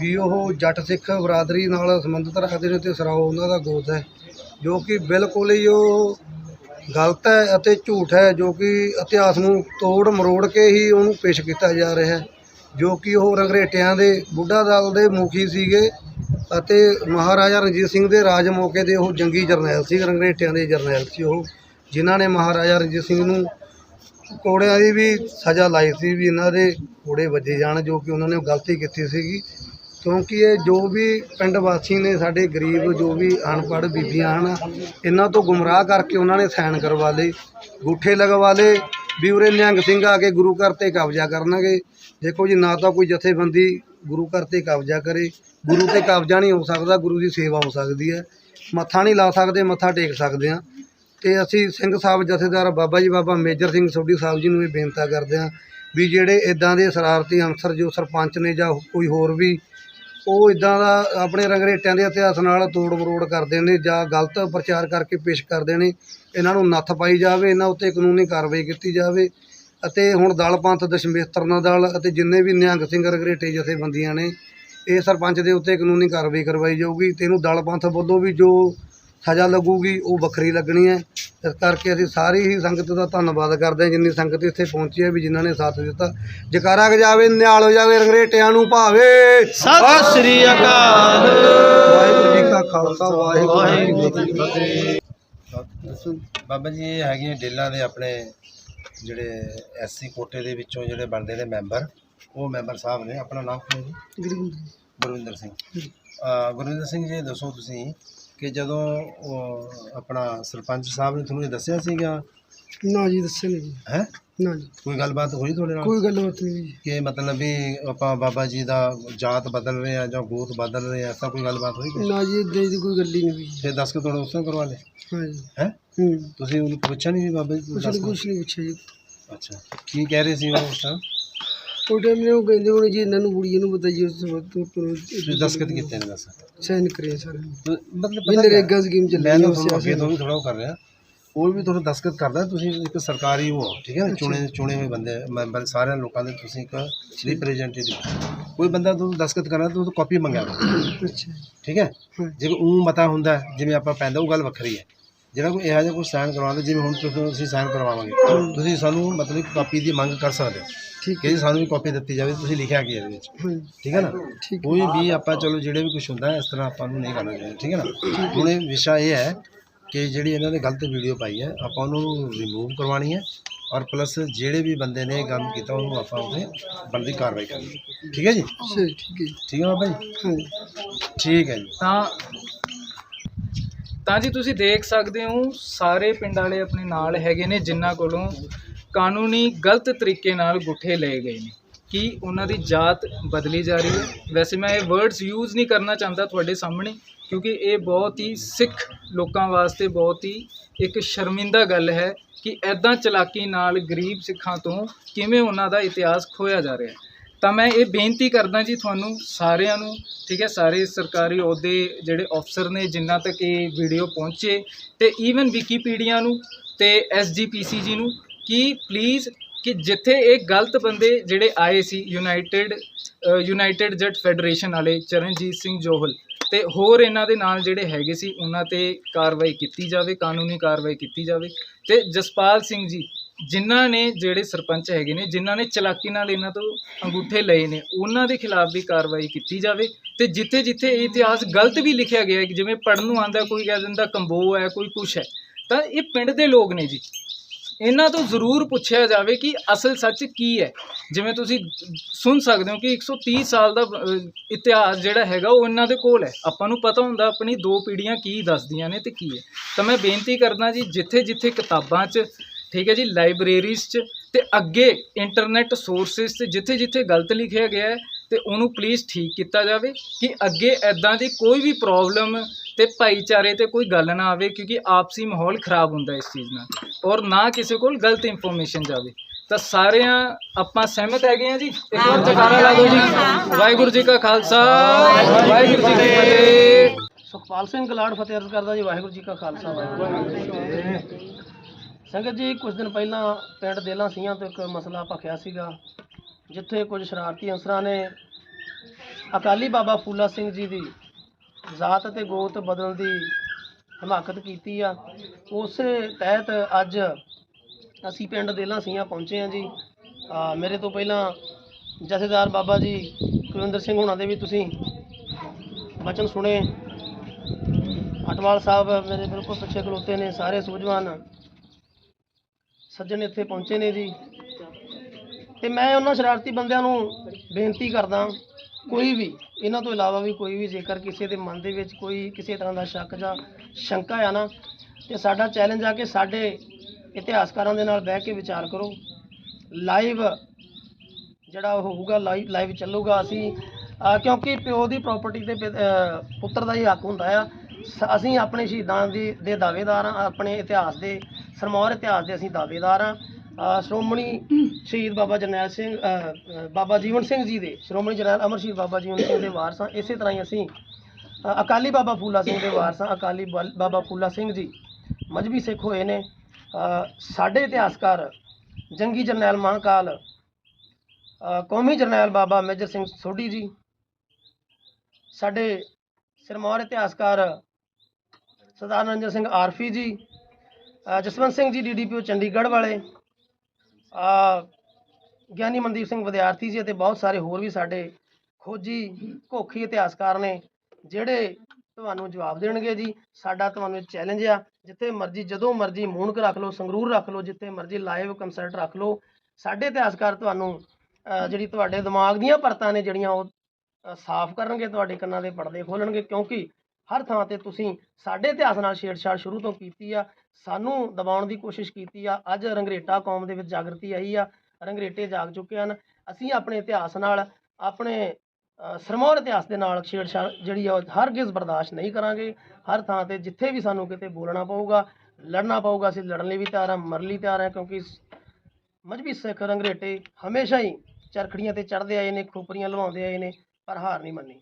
ਵੀ ਉਹ ਜੱਟ ਸਿੱਖ ਬਰਾਦਰੀ ਨਾਲ ਸੰਬੰਧਿਤ ਰੱਖਦੇ ਨੇ ਤੇ ਸਰਾਓ ਉਹਨਾਂ ਦਾ ਗੋਤ ਹੈ, ਜੋ ਕਿ ਬਿਲਕੁਲ ਹੀ ਉਹ ਗਲਤ ਹੈ ਅਤੇ ਝੂਠ ਹੈ, ਜੋ ਕਿ ਇਤਿਹਾਸ ਨੂੰ ਤੋੜ ਮਰੋੜ ਕੇ ਹੀ ਉਹਨੂੰ ਪੇਸ਼ ਕੀਤਾ ਜਾ ਰਿਹਾ ਹੈ, ਜੋ ਕਿ ਉਹ ਰੰਗਰੇਟਿਆਂ ਦੇ ਬੁੱਢਾ ਦਲ ਦੇ ਮੁਖੀ ਸੀਗੇ ਅਤੇ ਮਹਾਰਾਜਾ ਰਣਜੀਤ ਸਿੰਘ ਦੇ ਰਾਜ ਮੌਕੇ ਤੇ ਉਹ ਜੰਗੀ ਜਰਨੈਲ ਸੀ, ਰੰਗਰੇਟਿਆਂ ਦੇ ਜਰਨੈਲ ਸੀ ਉਹ। ਜਿਨ੍ਹਾਂ ਨੇ ਮਹਾਰਾਜਾ ਰਣਜੀਤ ਸਿੰਘ ਨੂੰ ਕੋੜਿਆਂ ਦੀ ਵੀ ਸਜ਼ਾ ਲਾਈ ਸੀ ਵੀ ਇਹਨਾਂ ਦੇ ਕੋੜੇ ਵੱਜੇ ਜਾਣ, ਜੋ ਕਿ ਉਹਨਾਂ ਨੇ ਗਲਤੀ ਕੀਤੀ ਸੀਗੀ। ਕਿਉਂਕਿ ਇਹ ਜੋ ਵੀ ਪਿੰਡ ਵਾਸੀ ਨੇ ਸਾਡੇ ਗਰੀਬ, ਜੋ ਵੀ ਅਨਪੜ੍ਹ ਬੀਬੀਆਂ ਹਨ, ਇਹਨਾਂ ਤੋਂ ਗੁੰਮਰਾਹ ਕਰਕੇ ਉਹਨਾਂ ਨੇ ਸਾਈਨ ਕਰਵਾ ਲਏ, ਗੂਠੇ ਲਗਵਾ ਲਏ, ਵੀ ਉਰੇ ਨਿਹੰਗ ਸਿੰਘ ਆ ਕੇ ਗੁਰੂ ਘਰ ਤੇ ਕਬਜ਼ਾ ਕਰਨਗੇ। ਦੇਖੋ ਜੀ, ਨਾ ਤਾਂ ਕੋਈ ਜਥੇਬੰਦੀ ਗੁਰੂ ਘਰ ਤੇ ਕਬਜ਼ਾ ਕਰੇ, ਗੁਰੂ ਤੇ ਕਬਜ਼ਾ ਨਹੀਂ ਹੋ ਸਕਦਾ, ਗੁਰੂ ਦੀ ਸੇਵਾ ਹੋ ਸਕਦੀ ਹੈ। ਮੱਥਾ ਨਹੀਂ ਲਾ ਸਕਦੇ, ਮੱਥਾ ਟੇਕ ਸਕਦੇ ਹਾਂ। ਤੇ ਅਸੀਂ ਸਿੰਘ ਸਾਹਿਬ ਜਥੇਦਾਰ ਬਾਬਾ ਜੀ, ਬਾਬਾ ਮੇਜਰ ਸਿੰਘ ਸੋਢੀ ਸਾਹਿਬ ਜੀ ਨੂੰ ਇਹ ਬੇਨਤੀ ਕਰਦੇ ਹਾਂ ਵੀ ਜਿਹੜੇ ਇਦਾਂ ਦੇ ਸ਼ਰਾਰਤੀ ਅਨਸਰ ਜੋ ਸਰਪੰਚ ਨੇ ਜਾਂ ਕੋਈ ਹੋਰ ਵੀ, ਉਹ ਇਦਾਂ ਦਾ ਆਪਣੇ ਰੰਗਰੇਟਿਆਂ ਦੇ ਇਤਿਹਾਸ ਨਾਲ ਤੋੜ ਮਰੋੜ ਕਰਦੇ ਨੇ ਜਾਂ ਗਲਤ ਪ੍ਰਚਾਰ ਕਰਕੇ ਪੇਸ਼ ਕਰਦੇ ਨੇ, ਇਹਨਾਂ ਨੂੰ ਨੱਥ ਪਾਈ ਜਾਵੇ, ਇਹਨਾਂ ਉੱਤੇ ਕਾਨੂੰਨੀ ਕਾਰਵਾਈ ਕੀਤੀ ਜਾਵੇ ਅਤੇ ਹੁਣ ਦਲ ਪੰਥ ਦਸ਼ਮੇਸਤਰਨਾ ਦਲ ਅਤੇ ਜਿੰਨੇ ਵੀ ਨਿਹੰਗ ਸਿੰਘ ਰੰਗਰੇਟੇ ਜਥੇਬੰਦੀਆਂ ਨੇ, ਇਹ ਸਰਪੰਚ ਦੇ ਉੱਤੇ ਕਾਨੂੰਨੀ ਕਾਰਵਾਈ ਕਰਵਾਈ ਜਾਊਗੀ ਤੇ ਇਹਨੂੰ ਦਲ ਪੰਥ ਵੱਲੋਂ ਵੀ ਜੋ ਸਜ਼ਾ ਲੱਗੂਗੀ ਉਹ ਵੱਖਰੀ ਲੱਗਣੀ ਹੈ। ਇਸ ਕਰਕੇ ਅਸੀਂ ਸਾਰੀ ਹੀ ਸੰਗਤ ਦਾ ਧੰਨਵਾਦ ਕਰਦੇ ਹਾਂ ਜਿੰਨੀ ਸੰਗਤ ਇੱਥੇ ਪਹੁੰਚੀ ਹੈ ਵੀ ਜਿਨ੍ਹਾਂ ਨੇ ਸਾਥ ਦਿੱਤਾ। ਜਕਾਰਾ ਜਾਵੇ ਨਿਹਾਲ ਹੋ ਜਾਵੇ ਰੰਗਰੇਟਿਆਂ ਨੂੰ ਭਾਵੇ। ਸਤਿ ਸ੍ਰੀ ਅਕਾਲ। ਵਾਹਿਗੁਰੂ ਜੀ ਕਾ ਖਾਲਸਾ ਵਾਹਿਗੁਰੂ ਜੀ ਕੀ ਫਤਿਹ। ਬਾਬਾ ਜੀ ਇਹ ਹੈਗੀਆਂ ਡੇਲਾਂ ਦੇ ਆਪਣੇ ਜਿਹੜੇ ਐਸਸੀ ਕੋਟੇ ਦੇ ਵਿੱਚੋਂ ਜਿਹੜੇ ਬਣਦੇ ਨੇ ਮੈਂਬਰ ਉਹ ਮੈਂਬਰ ਸਾਹਿਬ ਨੇ ਆਪਣਾ ਨਾਮ ਕੀ ਹੈ ਜੀ? ਗੁਰਵਿੰਦਰ ਸਿੰਘ। ਗੁਰਵਿੰਦਰ ਸਿੰਘ ਜੀ ਇਹ ਦੱਸੋ ਤੁਸੀਂ ਕਿ ਜਦੋਂ ਉਹ ਆਪਣਾ ਸਰਪੰਚ ਸਾਹਿਬ ਨੇ ਤੁਹਾਨੂੰ ਇਹ ਦੱਸਿਆ ਸੀਗਾ? ਨਾ ਜੀ ਦੱਸੇ ਨਹੀਂ ਜੀ। ਹੈ? ਨਾ ਜੀ। ਕੋਈ ਗੱਲਬਾਤ ਹੋਈ ਤੁਹਾਡੇ ਨਾਲ? ਕੋਈ ਗੱਲਬਾਤ ਨਹੀਂ ਜੀ। ਕਿ ਮਤਲਬ ਵੀ ਆਪਾਂ ਬਾਬਾ ਜੀ ਦਾ ਜਾਤ ਬਦਲ ਰਹੇ ਆ ਜਾਂ ਗੋਤ ਬਦਲ ਰਹੇ ਆ ਐਸਾ ਕੋਈ ਗੱਲਬਾਤ ਹੋਈ ਕਿ ਨਾ ਜੀ ਏਦਾਂ ਦੀ ਕੋਈ ਗੱਲ ਹੀ ਨਹੀਂ ਹੋਈ ਫਿਰ ਦੱਸ ਕੇ ਤੁਹਾਡੇ ਉਸਨੇ ਕਰਵਾ ਲਏ ਹਾਂ ਜੀ। ਹੈ? ਤੁਸੀਂ ਉਹਨੂੰ ਪੁੱਛਿਆ ਨਹੀਂ ਬਾਬਾ ਜੀ? ਦੱਸ ਨਹੀਂ ਪੁੱਛਿਆ ਜੀ। ਅੱਛਾ। ਕੀ ਕਹਿ ਰਹੇ ਸੀ ਉਹ ਉਸ ਟਾਈਮ ਉਹ ਟਾਈਮ ਨੇ ਉਹ ਕਹਿੰਦੇ ਹੋਣੇ ਜੀ ਇਹਨਾਂ ਨੂੰ ਕੁੜੀਆਂ ਨੂੰ ਪਤਾ ਜੀ ਉਸ ਤੋਂ ਤੁਸੀਂ ਦਸਤਖਤ ਕੀਤੇ ਨੇ ਦੱਸ। ਸਾਈਨ ਕਰਿਆ ਸਰ ਮਤਲਬ ਪਤਾ? ਨਰੇਗਾ ਸਕੀਮ ਚੱਲੀ ਮੈਂ ਹੈ ਉਸ ਅੱਗੇ ਤੋਂ ਵੀ ਥੋੜਾ ਕਰ ਰਿਹਾ। ਉਹ ਵੀ ਤੁਹਾਨੂੰ ਦਸਤਖਤ ਕਰਦਾ ਤੁਸੀਂ ਇੱਕ ਸਰਕਾਰੀ ਉਹ ਹੋ, ਠੀਕ ਹੈ ਨਾ ਚੁਣੇ ਚੁਣੇ ਹੋਏ ਬੰਦੇ ਮੈਂਬਰ ਸਾਰਿਆਂ ਲੋਕਾਂ ਦੇ ਤੁਸੀਂ ਇੱਕ ਰਿਪਰੈਜ਼ੈਂਟੇਟਿਵ ਕੋਈ ਬੰਦਾ ਤੁਹਾਨੂੰ ਦਸਤਖਤ ਕਰਨਾ ਤਾਂ ਉਹ ਕਾਪੀ ਮੰਗਿਆ ਕਰੋ। ਅੱਛਾ। ਠੀਕ ਹੈ। ਜੇ ਉਹ ਮਤਾ ਹੁੰਦਾ ਜਿਵੇਂ ਆਪਾਂ ਪੈਂਦਾ ਉਹ ਗੱਲ ਵੱਖਰੀ ਹੈ। ਜਿਹੜਾ ਕੋਈ ਇਹੋ ਜਿਹਾ ਕੋਈ ਸਾਈਨ ਕਰਵਾਉਂਦਾ ਜਿਵੇਂ ਹੁਣ ਤੁਸੀਂ ਅਸੀਂ ਸਾਈਨ ਕਰਵਾਵਾਂਗੇ। ਤੁਸੀਂ ਸਾਨੂੰ ਮਤਲਬ ਕਾਪੀ ਦੀ ਮੰਗ ਕਰ ਸਕਦੇ ਹੋ। ਠੀਕ ਕਿ ਜੀ ਸਾਨੂੰ ਵੀ ਕਾਪੀ ਦਿੱਤੀ ਜਾਵੇ ਤੁਸੀਂ ਲਿਖਿਆ ਕੀ ਹੈ ਇਹਦੇ ਵਿੱਚ? ਹਾਂ। ਠੀਕ ਹੈ ਨਾ? ਕੋਈ ਵੀ ਆਪਾਂ ਚਲੋ ਜਿਹੜੇ ਵੀ ਕੁਝ ਹੁੰਦਾ ਹੈ, ਇਸ ਤਰ੍ਹਾਂ ਆਪਾਂ ਨੂੰ ਨਹੀਂ ਕਰਨਾ ਚਾਹੀਦਾ ਠੀਕ ਹੈ ਨਾ? ਹੁਣ ਇਹ ਵਿਸ਼ਾ ਇਹ ਹੈ ਕਿ ਜਿਹੜੀ ਇਹਨਾਂ ਨੇ ਗਲਤ ਵੀਡੀਓ ਪਾਈ ਹੈ ਆਪਾਂ ਉਹਨੂੰ ਰਿਮੂਵ ਕਰਵਾਉਣੀ ਹੈ ਔਰ ਪਲੱਸ ਜਿਹੜੇ ਵੀ ਬੰਦੇ ਨੇ ਇਹ ਕੰਮ ਕੀਤਾ ਉਹਨੂੰ ਆਪਾਂ ਉਹਦੇ ਬਣਦੀ ਕਾਰਵਾਈ ਕਰਨੀ ਹੈ। ਠੀਕ ਹੈ ਜੀ? ਸਹੀ ਠੀਕ ਹੈ। ਠੀਕ ਹੈ ਬਾਬਾ ਜੀ? ਹਾਂ। ਠੀਕ ਹੈ ਜੀ। ਤਾਂ ਤਾਂ ਜੀ ਤੁਸੀਂ ਦੇਖ ਸਕਦੇ ਹੋ, ਸਾਰੇ ਪਿੰਡ ਵਾਲੇ ਆਪਣੇ ਨਾਲ ਹੈਗੇ ਨੇ, ਜਿਨ੍ਹਾਂ ਕੋਲੋਂ ਕਾਨੂੰਨੀ ਗਲਤ ਤਰੀਕੇ ਨਾਲ ਗੁੱਠੇ ਲਏ ਗਏ ਨੇ। ਕਿ ਉਹਨਾਂ ਦੀ ਜਾਤ ਬਦਲੀ ਜਾ ਰਹੀ ਹੈ? ਵੈਸੇ ਮੈਂ ਇਹ ਵਰਡਸ ਯੂਜ਼ ਨਹੀਂ ਕਰਨਾ ਚਾਹੁੰਦਾ ਤੁਹਾਡੇ ਸਾਹਮਣੇ, ਕਿਉਂਕਿ ਇਹ ਬਹੁਤ ਹੀ ਸਿੱਖ ਲੋਕਾਂ ਵਾਸਤੇ ਬਹੁਤ ਹੀ ਇੱਕ ਸ਼ਰਮਿੰਦਾ ਗੱਲ ਹੈ ਕਿ ਐਦਾਂ ਚਲਾਕੀ ਨਾਲ ਗਰੀਬ ਸਿੱਖਾਂ ਤੋਂ ਕਿਵੇਂ ਉਹਨਾਂ ਦਾ ਇਤਿਹਾਸ ਖੋਇਆ ਜਾ ਰਿਹਾ ਹੈ। ਤਾਂ ਮੈਂ ਇਹ ਬੇਨਤੀ ਕਰਦਾ ਜੀ ਤੁਹਾਨੂੰ ਸਾਰਿਆਂ ਨੂੰ, ਠੀਕ ਹੈ, ਸਾਰੇ ਸਰਕਾਰੀ ਅਹੁਦੇ ਜਿਹੜੇ ਅਫਸਰ ਨੇ ਜਿਨ੍ਹਾਂ ਤੱਕ ਇਹ ਵੀਡੀਓ ਪਹੁੰਚੇ ਤੇ ਈਵਨ ਵਿਕੀਪੀਡੀਆ ਨੂੰ ਤੇ ਐਸਜੀਪੀਸੀ ਜੀ ਨੂੰ ਕਿ ਪਲੀਜ਼ ਕਿ ਜਿੱਥੇ ਇਹ ਗਲਤ ਬੰਦੇ ਜਿਹੜੇ ਆਏ ਸੀ ਯੂਨਾਈਟਿਡ ਯੂਨਾਈਟਿਡ ਜੱਟ ਫੈਡਰੇਸ਼ਨ ਵਾਲੇ ਚਰਨਜੀਤ ਸਿੰਘ ਜੋਹਲ ਤੇ ਹੋਰ ਇਹਨਾਂ ਦੇ ਨਾਲ ਜਿਹੜੇ ਹੈਗੇ ਸੀ, ਉਹਨਾਂ ਤੇ ਕਾਰਵਾਈ ਕੀਤੀ ਜਾਵੇ, ਕਾਨੂੰਨੀ ਕਾਰਵਾਈ ਕੀਤੀ ਜਾਵੇ ਤੇ ਜਸਪਾਲ ਸਿੰਘ ਜੀ ਜਿਨ੍ਹਾਂ ਨੇ ਜਿਹੜੇ ਸਰਪੰਚ ਹੈਗੇ ਨੇ, ਜਿਨ੍ਹਾਂ ਨੇ ਚਲਾਕੀ ਨਾਲ ਇਹਨਾਂ ਤੋਂ ਅੰਗੂਠੇ ਲਏ ਨੇ, ਉਹਨਾਂ ਦੇ ਖਿਲਾਫ ਵੀ ਕਾਰਵਾਈ ਕੀਤੀ ਜਾਵੇ ਤੇ ਜਿੱਥੇ ਜਿੱਥੇ ਇਹ ਇਤਿਹਾਸ ਗਲਤ ਵੀ ਲਿਖਿਆ ਗਿਆ ਹੈ, ਕਿ ਜਿਵੇਂ ਪੜਨ ਨੂੰ ਆਂਦਾ ਕੋਈ ਕਹਿ ਦਿੰਦਾ ਕੰਬੋ ਹੈ, ਕੋਈ ਕੁਛ ਹੈ, ਤਾਂ ਇਹ ਪਿੰਡ ਦੇ ਲੋਕ ਨੇ ਜੀ। ਇਹਨਾਂ ਤੋਂ ਜ਼ਰੂਰ ਪੁੱਛਿਆ ਜਾਵੇ ਕਿ ਅਸਲ ਸੱਚ ਕੀ ਹੈ। ਜਿਵੇਂ ਤੁਸੀਂ ਸੁਣ ਸਕਦੇ ਹੋ ਕਿ 130 ਸਾਲ ਦਾ ਇਤਿਹਾਸ ਜਿਹੜਾ ਹੈਗਾ, ਉਹ ਇਹਨਾਂ ਦੇ ਕੋਲ ਹੈ। ਆਪਾਂ ਨੂੰ ਪਤਾ ਹੁੰਦਾ ਆਪਣੀ ਦੋ ਪੀੜ੍ਹੀਆਂ ਕੀ ਦੱਸਦੀਆਂ ਨੇ ਤੇ ਕੀ ਹੈ। ਤਾਂ ਮੈਂ ਬੇਨਤੀ ਕਰਦਾ ਜੀ ਜਿੱਥੇ ਜਿੱਥੇ ਕਿਤਾਬਾਂ 'ਚ ਠੀਕ ਹੈ ਜੀ, ਲਾਇਬ੍ਰੇਰੀਜ਼ 'ਚ ਤੇ ਅੱਗੇ ਇੰਟਰਨੈਟ ਸੋਰਸਸ ਤੇ ਜਿੱਥੇ ਜਿੱਥੇ ਗਲਤ ਲਿਖਿਆ ਗਿਆ ਹੈ ਤੇ ਉਹਨੂੰ ਪਲੀਜ਼ ਠੀਕ ਕੀਤਾ ਜਾਵੇ ਕਿ ਅੱਗੇ ਐਦਾਂ ਦੀ ਕੋਈ ਵੀ ਪ੍ਰੋਬਲਮ ਤੇ ਭਾਈਚਾਰੇ ਤੇ ਕੋਈ ਗੱਲ ਨਾ ਆਵੇ ਕਿਉਂਕਿ ਆਪਸੀ ਮਾਹੌਲ ਖਰਾਬ ਹੁੰਦਾ ਇਸ ਚੀਜ਼ ਨਾਲ ਔਰ ਨਾ ਕਿਸੇ ਕੋਲ ਗਲਤ ਇਨਫੋਰਮੇਸ਼ਨ ਜਾਵੇ। ਤਾਂ ਸਾਰਿਆਂ ਆਪਾਂ ਸਹਿਮਤ ਹੈਗੇ ਆ ਜੀ? ਇੱਕ ਵਾਰ ਜਕਾਰਾ ਲਾ ਦਿਓ ਜੀ। ਵਾਹਿਗੁਰੂ ਜੀ ਕਾ ਖਾਲਸਾ, ਵਾਹਿਗੁਰੂ ਜੀ ਕੀ ਫਤਿਹ। ਸੁਖਪਾਲ ਸਿੰਘ ਗਲਾੜ ਫਤਿਹ ਅਰਜ਼ ਕਰਦਾ ਜੀ, ਵਾਹਿਗੁਰੂ ਜੀ ਕਾ ਖਾਲਸਾ, ਵਾਹਿਗੁਰੂ ਜੀ ਕੀ ਫਤਿਹ। ਸੰਗਤ ਜੀ, ਕੁਝ ਦਿਨ ਪਹਿਲਾਂ ਪਿੰਡ ਦੇਲਾਂ ਸਿੰਘਾਂ ਤੋਂ ਇੱਕ ਮਸਲਾ ਭਖਿਆ ਸੀਗਾ, ਜਿੱਥੇ ਕੁਝ ਸ਼ਰਾਰਤੀ ਅਨਸਰਾਂ ਨੇ ਅਕਾਲੀ ਬਾਬਾ ਫੂਲਾ ਸਿੰਘ ਜੀ ਦੀ ਜ਼ਾਤ ਅਤੇ ਗੋਤ ਬਦਲਣ ਦੀ ਹਮਾਕਤ ਕੀਤੀ ਆ। ਉਸੇ ਤਹਿਤ ਅੱਜ ਅਸੀਂ ਪਿੰਡ ਦੇਲਾਂ ਸਿੰਘਾਂ ਪਹੁੰਚੇ ਹਾਂ ਜੀ। ਮੇਰੇ ਤੋਂ ਪਹਿਲਾਂ ਜਥੇਦਾਰ ਬਾਬਾ ਜੀ ਕੁਲਵਿੰਦਰ ਸਿੰਘ ਹੁਣਾਂ ਦੇ ਵੀ ਤੁਸੀਂ ਬਚਨ ਸੁਣੇ। ਅਟਵਾਲ ਸਾਹਿਬ ਮੇਰੇ ਬਿਲਕੁਲ ਪਿੱਛੇ ਖਲੋਤੇ ਨੇ, ਸਾਰੇ ਸੂਝਵਾਨ। ਸੱਜਣ ਇੱਥੇ ਪਹੁੰਚੇ ਨੇ ਜੀ। ਤੇ ਮੈਂ ਉਹਨਾਂ ਸ਼ਰਾਰਤੀ ਬੰਦਿਆਂ ਨੂੰ ਬੇਨਤੀ ਕਰਦਾ ਕੋਈ ਵੀ, ਇਹਨਾਂ ਤੋਂ ਇਲਾਵਾ ਵੀ ਕੋਈ ਵੀ ਜੇਕਰ ਕਿਸੇ ਦੇ ਮਨ ਦੇ ਵਿੱਚ ਕੋਈ ਕਿਸੇ ਤਰ੍ਹਾਂ ਦਾ ਸ਼ੱਕ ਜਾਂ ਸ਼ੰਕਾ ਆ ਨਾ, ਤੇ ਸਾਡਾ ਚੈਲੰਜ ਆ ਕਿ ਸਾਡੇ ਇਤਿਹਾਸਕਾਰਾਂ ਦੇ ਨਾਲ ਬਹਿ ਕੇ ਵਿਚਾਰ ਕਰੋ। ਲਾਈਵ ਜਿਹੜਾ ਉਹ ਹੋਊਗਾ ਲਾਈਵ ਲਾਈਵ ਚੱਲੂਗਾ ਅਸੀਂ। ਕਿਉਂਕਿ ਪਿਓ ਦੀ ਪ੍ਰਾਪਰਟੀ ਤੇ ਪਿ- ਪੁੱਤਰ ਦਾ ਹੀ ਹੱਕ ਹੁੰਦਾ ਆ। ਸ- ਅਸੀਂ ਆਪਣੇ ਸ਼ਹੀਦਾਂ ਦੀ, ਦੇ ਦਾਅਵੇਦਾਰ ਹਾਂ, ਆਪਣੇ ਇਤਿਹਾਸ ਦੇ ਸਰਮੌਰ ਇਤਿਹਾਸ ਦੇ ਅਸੀਂ ਦਾਅਵੇਦਾਰ ਹਾਂ। ਸ਼੍ਰੋਮਣੀ ਸ਼ਹੀਦ ਬਾਬਾ ਜਰਨੈਲ ਸਿੰਘ ਬਾਬਾ ਜੀਵਨ ਸਿੰਘ ਜੀ ਦੇ, ਸ਼੍ਰੋਮਣੀ ਜਰਨੈਲ ਅਮਰ ਸ਼ਹੀਦ ਬਾਬਾ ਜੀਵਨ ਸਿੰਘ ਦੇ ਵਾਰਸਾਂ ਇਸੇ ਤਰ੍ਹਾਂ ਹੀ ਅਸੀਂ ਅਕਾਲੀ ਬਾਬਾ ਫੂਲਾ ਸਿੰਘ ਦੇ ਵਾਰਸਾਂ ਅਕਾਲੀ ਬਲ- ਬਾਬਾ ਫੂਲਾ ਸਿੰਘ ਜੀ ਮਜਬੀ ਸਿੱਖ ਹੋਏ ਨੇ। ਸਾਡੇ ਇਤਿਹਾਸਕਾਰ ਜੰਗੀ ਜਰਨੈਲ ਮਹਾਂਕਾਲ ਕੌਮੀ ਜਰਨੈਲ ਬਾਬਾ ਮੇਜਰ ਸਿੰਘ ਸੋਢੀ ਜੀ, ਸਾਡੇ ਸਿਰਮੌਰ ਇਤਿਹਾਸਕਾਰ ਸਰਦਾਰ ਨਰਿੰਦਰ ਸਿੰਘ ਆਰਫੀ ਜੀ ਜਸਵੰਤ ਸਿੰਘ ਜੀ ਡੀਡੀਪੀਓ ਚੰਡੀਗੜ੍ਹ ਵਾਲੇ। ਅ, ਗਿਆਨੀ ਮਨਦੀਪ ਸਿੰਘ ਵਿਦਿਆਰਥੀ ਜੀ ਅਤੇ ਬਹੁਤ ਸਾਰੇ ਹੋਰ ਵੀ ਸਾਡੇ ਖੋਜੀ ਘੋਖੀ ਇਤਿਹਾਸਕਾਰ ਨੇ ਜਿਹੜੇ ਤੁਹਾਨੂੰ ਜਵਾਬ ਦੇਣਗੇ ਜੀ। ਸਾਡਾ ਤੁਹਾਨੂੰ ਚੈਲੰਜ ਆ ਜਿੱਥੇ ਮਰਜ਼ੀ ਜਦੋਂ ਮਰਜ਼ੀ ਮੂਨਕ ਰੱਖ ਲਓ ਸੰਗਰੂਰ ਰੱਖ ਲਓ ਜਿੱਥੇ ਮਰਜ਼ੀ ਲਾਈਵ ਕੰਸਰਟ ਰੱਖ ਲਓ ਸਾਡੇ ਇਤਿਹਾਸਕਾਰ ਤੁਹਾਨੂੰ ਜਿਹੜੀ ਤੁਹਾਡੇ ਦਿਮਾਗ ਦੀਆਂ ਪਰਤਾਂ ਨੇ ਜਿਹੜੀਆਂ ਉਹ ਸਾਫ਼ ਕਰਨਗੇ ਤੁਹਾਡੇ ਕੰਨਾਂ ਦੇ ਪਰਦੇ ਖੋਲਣਗੇ ਕਿਉਂਕਿ ਹਰ ਥਾਂ ਤੇ ਤੁਸੀਂ ਸਾਡੇ ਇਤਿਹਾਸ ਨਾਲ ਛੇੜਛਾੜ ਸ਼ੁਰੂ ਤੋਂ ਕੀਤੀ ਆ। ਸਾਨੂੰ ਦਬਾਉਣ ਦੀ ਕੋਸ਼ਿਸ਼ ਕੀਤੀ ਆ। ਅੱਜ ਰੰਗਰੇਟਾ ਕੌਮ ਦੇ ਵਿੱਚ ਜਾਗਰਤੀ ਆਈ ਆ। ਰੰਗਰੇਟੇ ਜਾਗ ਚੁੱਕੇ ਹਨ। ਅਸੀਂ ਆਪਣੇ ਇਤਿਹਾਸ ਨਾਲ, ਆਪਣੇ ਸਰਮੌਰ ਇਤਿਹਾਸ ਦੇ ਨਾਲ ਛੇੜਛਾੜ ਜਿਹੜੀ ਆ ਉਹ ਹਰਗਿਜ਼ ਬਰਦਾਸ਼ਤ ਨਹੀਂ ਕਰਾਂਗੇ। ਹਰ ਥਾਂ ਤੇ ਜਿੱਥੇ ਵੀ ਸਾਨੂੰ ਕਿਤੇ ਬੋਲਣਾ ਪਊਗਾ, ਲੜਨਾ ਪਊਗਾ, ਅਸੀਂ ਲੜਨ ਲਈ ਵੀ ਤਿਆਰ ਹਾਂ ਮਰਨ ਲਈ ਤਿਆਰ ਹਾਂ ਕਿਉਂਕਿ ਮਜਬੀ ਸਿੱਖ ਰੰਗਰੇਟੇ ਹਮੇਸ਼ਾ ਹੀ ਚਰਖੜੀਆਂ ਤੇ ਚੜ੍ਹਦੇ ਆਏ ਨੇ, ਖੋਪਰੀਆਂ ਲਵਾਉਂਦੇ ਆਏ ਨੇ, ਪਰ ਹਾਰ ਨਹੀਂ ਮੰਨੀ।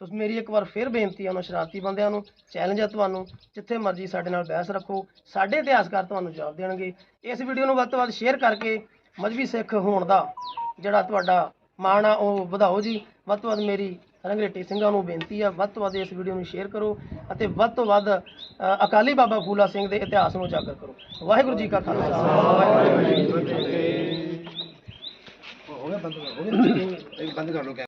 ਸੋ ਮੇਰੀ ਇੱਕ ਵਾਰ ਫਿਰ ਬੇਨਤੀ ਆ ਉਹਨਾਂ ਸ਼ਰਾਰਤੀ ਬੰਦਿਆਂ ਨੂੰ ਚੈਲੰਜ ਹੈ ਤੁਹਾਨੂੰ ਜਿੱਥੇ ਮਰਜ਼ੀ ਸਾਡੇ ਨਾਲ ਬਹਿਸ ਰੱਖੋ ਸਾਡੇ ਇਤਿਹਾਸਕਾਰ ਤੁਹਾਨੂੰ ਜਵਾਬ ਦੇਣਗੇ। ਇਸ ਵੀਡੀਓ ਨੂੰ ਵੱਧ ਤੋਂ ਵੱਧ ਸ਼ੇਅਰ ਕਰਕੇ ਮਜਬੀ ਸਿੱਖ ਹੋਣ ਦਾ ਜਿਹੜਾ ਤੁਹਾਡਾ ਮਾਣ ਆ ਉਹ ਵਧਾਓ ਜੀ। ਵੱਧ ਤੋਂ ਵੱਧ ਮੇਰੀ ਰੰਗਰੇਟੇ ਸਿੰਘਾਂ ਨੂੰ ਬੇਨਤੀ ਆ ਵੱਧ ਤੋਂ ਵੱਧ ਇਸ ਵੀਡੀਓ ਨੂੰ ਸ਼ੇਅਰ ਕਰੋ ਅਤੇ ਵੱਧ ਤੋਂ ਵੱਧ ਅਕਾਲੀ ਬਾਬਾ ਫੂਲਾ ਸਿੰਘ ਦੇ ਇਤਿਹਾਸ ਨੂੰ ਉਜਾਗਰ ਕਰੋ। ਵਾਹਿਗੁਰੂ ਜੀ ਕਾ ਖਾਲਸਾ। ਵਾਹਿਗੁਰੂ ਜੀ ਕੀ ਫਤਿਹ। ਹੋ ਗਿਆ ਬੰਦ ਹੋ ਗਿਆ ਬੰਦ ਕਰ